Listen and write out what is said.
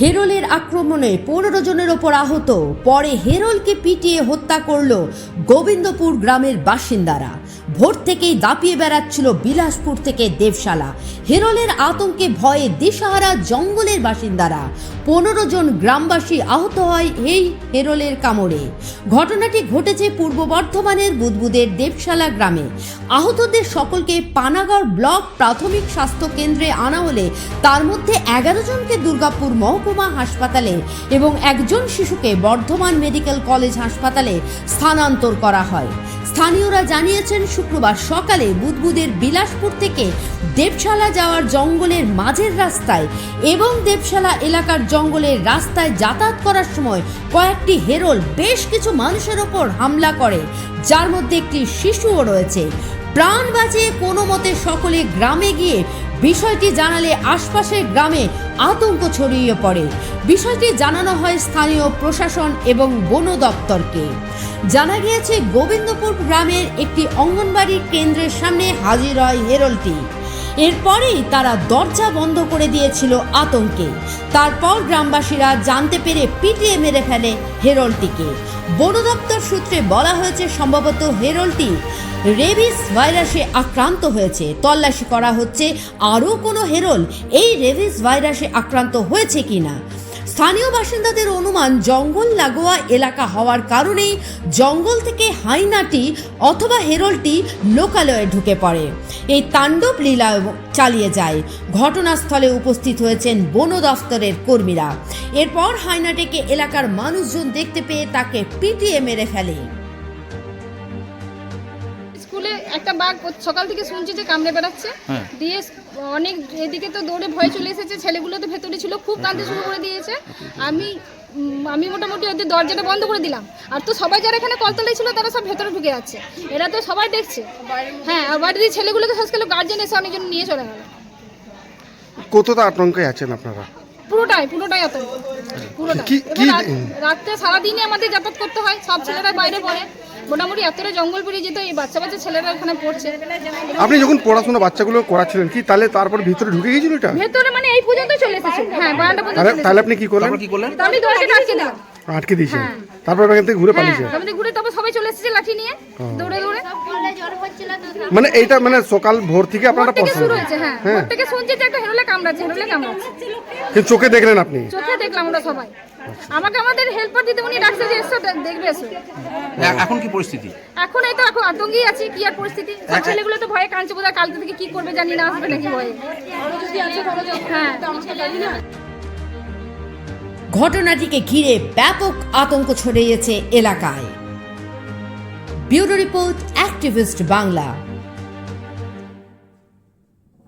হেরোলের আক্রমণে পনেরো জনের ওপর আহত। পরে হেরোলকে পিটিয়ে হত্যা করল গোবিন্দপুর গ্রামের বাসিন্দারা। ভোর থেকেই দাপিয়ে বেড়াচ্ছিল বিলাসপুর থেকে দেবশালা। হেরোলের আতঙ্কে ভয়ে দিশাহারা জঙ্গলের বাসিন্দারা। পনেরো জন গ্রামবাসী আহত হয় এই হেরোলের কামড়ে। ঘটনাটি ঘটেছে পূর্ব বর্ধমানের বুদবুদের দেবশালা গ্রামে। আহতদের সকলকে পানাগড় ব্লক প্রাথমিক স্বাস্থ্য কেন্দ্রে আনা হলে তার মধ্যে এগারো জনকে দুর্গাপুর মহকুমা হাসপাতালে এবং একজন শিশুকে বর্ধমান মেডিকেল কলেজ হাসপাতালে স্থানান্তর করা হয়। স্থানীয়রা জানিয়েছেন, শুক্রবার সকালে বুদবুদের বিলাসপুর থেকে দেবশালা যাওয়ার জঙ্গলের মাঝের রাস্তায় এবং দেবশালা এলাকার জঙ্গলের রাস্তায় যাতায়াত করার সময় কয়েকটি হেরোল বেশ কিছু মানুষের ওপর হামলা করে, যার মধ্যে একটি শিশুও রয়েছে। প্রাণ বাঁচিয়ে কোনো মতে সকলে গ্রামে গিয়ে বিষয়টি জানালে আশপাশের গ্রামে আতঙ্ক ছড়িয়ে পড়ে। বিষয়টি জানানো হয় স্থানীয় প্রশাসন এবং বন দপ্তরকে। জানা গিয়েছে, গোবিন্দপুর গ্রামের একটি অঙ্গনবাড়ি কেন্দ্রের সামনে হাজির হয় হেরলটি। এরপরেই তারা দরজা বন্ধ করে দিয়েছিল আতঙ্কে। তারপর গ্রামবাসীরা জানতে পেরে পিটিয়ে মেরে ফেলে হেরলটিকে। বন দপ্তর সূত্রে বলা হয়েছে, সম্ভবত হেরলটি রেবিস ভাইরাসে আক্রান্ত হয়েছে। তল্লাশি করা হচ্ছে আরও কোনো হেরল। এই রেবিস ভাইরাসে আক্রান্ত হয়েছে কিনা? স্থানীয় বাসিন্দাদের অনুমান, জঙ্গল লাগোয়া এলাকা হওয়ার কারণেই জঙ্গল থেকে হাইনাটি অথবা হেরলটি লোকালয়ে ঢুকে পড়ে। এই তাণ্ডব লীলা চালিয়ে যায়। ঘটনাস্থলে উপস্থিত হয়েছেন বন দফতরের কর্মীরা। এরপর হাইনাটিকে এলাকার মানুষজন দেখতে পেয়ে তাকে পিটিয়ে মেরে ফেলে। একটা বাঘ সকাল থেকে শুনছি যে কামড়ে বেড়াচ্ছে। হ্যাঁ। দিয়ে অনেক এদিকে তো দৌড়ে ভয় চলে এসেছে ছেলেগুলো তো ভেতরে ছিল খুব কাঁদতে শুরু করে দিয়েছে। আমি আমি মোটামুটি ওদের দরজাটা বন্ধ করে দিলাম। আর তো সবাই যারা এখানে কলতলায় ছিল তারা সব ভেতরে ঢুকে যাচ্ছে। এরা তো সবাই দেখছে। হ্যাঁ আর বাড়ির ছেলেগুলোকে শেষ গেল গার্জেন এসে অনেকজন নিয়ে চলে গেল। কতটা আতঙ্কে আছেন আপনারা? পুরোটাই পুরোটাই আতঙ্ক। পুরোটাই। কি- এবার রাত- রাত্রে সারাদিনই আমাদের যাতায়াত করতে হয় সব ছেলেরা বাইরে পড়ে। মোটামুটি এতটা জঙ্গল পেরিয়ে যেত এই বাচ্চা বাচ্চা ছেলেরা ওখানে পড়ছে। আপনি যখন পড়াশোনা বাচ্চাগুলো করাচ্ছিলেন কি তাহলে তারপর ভিতরে ঢুকে গিয়েছিল এটা? ভেতরে মানে এই পর্যন্ত চলে এসেছে। হ্যাঁ বারান্দা পর্যন্ত তাহলে আপনি কি করলেন? কি করলেন। আমি দরজাটা আটকে দিলাম আটকে দিয়েছেন হ্যাঁ। তারপর এখান থেকে ঘুরে হ্যাঁ পালিয়েছে। আমাদের ঘুরে তারপর সবাই চলে এসেছে লাঠি নিয়ে দৌড়ে দৌড়ে। মানে এইটা মানে সকাল ভোর থেকে আপনারা শুরু হয়েছে হ্যাঁ। হ্যাঁ। ভোর থেকে শুনছি যে একটা হেরোলে কামড়াচ্ছে হেরোলে কামড়াচ্ছে। কিন্তু চোখে দেখলেন আপনি? চোখে দেখলাম ওরা সবাই। আমাকে আমাদের হেল্পার দিতে উনি ডাকছে যে এসো দেখবে এসো। এখন কি পরিস্থিতি? এখন এই তো এখন আতঙ্কেই আছি কি আর পরিস্থিতি? সব ছেলেগুলো তো ভয়ে কাঁদছে বোধহয় কালকে থেকে কি করবে জানি না আসবে নাকি ভয়ে। হ্যাঁ। ঘটনাটিকে ঘিরে ব্যাপক আতঙ্ক ছড়িয়েছে এলাকায়। Bureau report activist Bangla.